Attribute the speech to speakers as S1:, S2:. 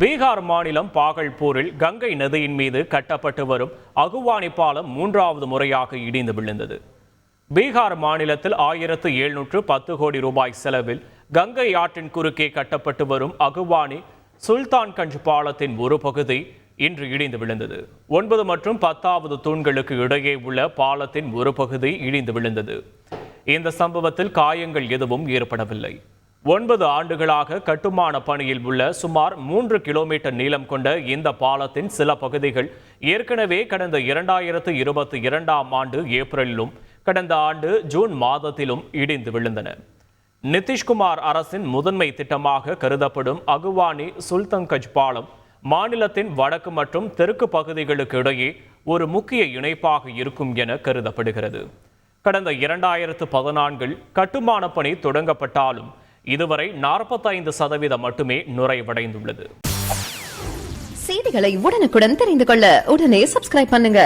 S1: பீகார் மாநிலம் பாகல்பூரில் கங்கை நதியின் மீது கட்டப்பட்டு வரும் அகுவானி பாலம் மூன்றாவது முறையாக இடிந்து விழுந்தது. பீகார் மாநிலத்தில் ஆயிரத்து எழுநூற்று பத்து கோடி ரூபாய் செலவில் கங்கை ஆற்றின் குறுக்கே கட்டப்பட்டு வரும் அகுவானி சுல்தான்கஞ்ச் பாலத்தின் ஒரு பகுதி இன்று இடிந்து விழுந்தது. ஒன்பது மற்றும் பத்தாவது தூண்களுக்கு இடையே உள்ள பாலத்தின் ஒரு பகுதி இடிந்து விழுந்தது. இந்த சம்பவத்தில் காயங்கள் எதுவும் ஏற்படவில்லை. ஒன்பது ஆண்டுகளாக கட்டுமான பணியில் உள்ள சுமார் மூன்று கிலோமீட்டர் நீளம் கொண்ட இந்த பாலத்தின் சில பகுதிகள் ஏற்கனவே கடந்த இரண்டாயிரத்து இருபத்தி இரண்டாம் ஆண்டு ஏப்ரலிலும் கடந்த ஆண்டு ஜூன் மாதத்திலும் இடிந்து விழுந்தன. நிதிஷ்குமார் அரசின் முதன்மை திட்டமாக கருதப்படும் அகுவானி சுல்தங்கஜ் பாலம் மாநிலத்தின் வடக்கு மற்றும் தெற்கு பகுதிகளுக்கு இடையே ஒரு முக்கிய இணைப்பாக இருக்கும் என கருதப்படுகிறது. கடந்த இரண்டாயிரத்து பதினான்கில் கட்டுமான பணி தொடங்கப்பட்டாலும் இதுவரை நாற்பத்தைந்து சதவீதம் மட்டுமே நிறைவடைந்துள்ளது.
S2: செய்திகளை உடனுக்குடன் தெரிந்து கொள்ள உடனே சப்ஸ்கிரைப் பண்ணுங்க.